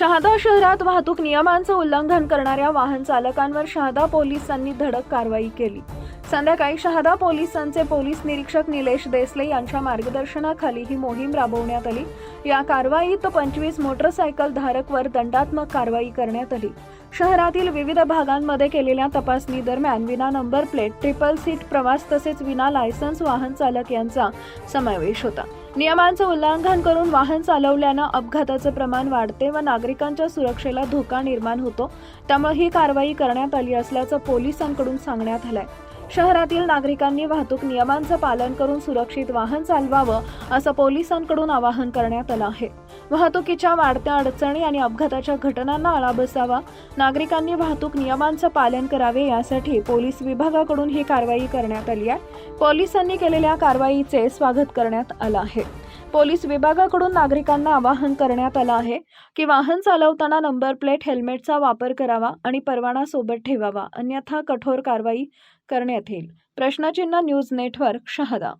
शहादा शहरात वाहतूक नियमांचं उल्लंघन करणाऱ्या वाहन चालकांवर शहादा पोलिसांनी धडक कारवाई केली. संध्याकाळी शहादा पोलिसांचे पोलीस निरीक्षक निलेश देसले यांच्या मार्गदर्शनाखाली ही मोहीम राबवण्यात आली. या कारवाईत पंचवीस मोटरसायकल धारकवर दंडात्मक कारवाई करण्यात आली. शहरातील विविध भागांमध्ये केलेल्या तपासणी दरम्यान विना नंबर प्लेट ट्रिपल सीट प्रवास तसेच विना लायसन्स वाहन चालक यांचा समावेश होता. नियमांचं उल्लंघन करून वाहन चालवल्यानं अपघाताचं प्रमाण वाढते व नागरिकांच्या सुरक्षेला धोका निर्माण होतो. त्यामुळे ही कारवाई करण्यात आली असल्याचं पोलिसांकडून सांगण्यात आलंय. शहरातील नागरिकांनी वाहतूक नियमांचं पालन करून सुरक्षित वाहन चालवावं असं पोलिसांकडून आवाहन करण्यात आलं आहे. वाहतुकीच्या वाढत्या अडचणी आणि अपघाताच्या घटनांना आळा बसावा नागरिकांनी वाहतूक नियमांचं पालन करावे यासाठी पोलीस विभागाकडून ही कारवाई करण्यात आली आहे. पोलिसांनी केलेल्या कारवाईचे स्वागत करण्यात आलं आहे. पोलीस विभागाकडून नागरिकांना आवाहन करण्यात आलं आहे की वाहन चालवताना नंबर प्लेट हेल्मेटचा वापर करावा आणि परवाना सोबत ठेवावा. अन्यथा कठोर कारवाई करण्यात येईल. प्रश्नचिन्ह न्यूज नेटवर्क शहादा.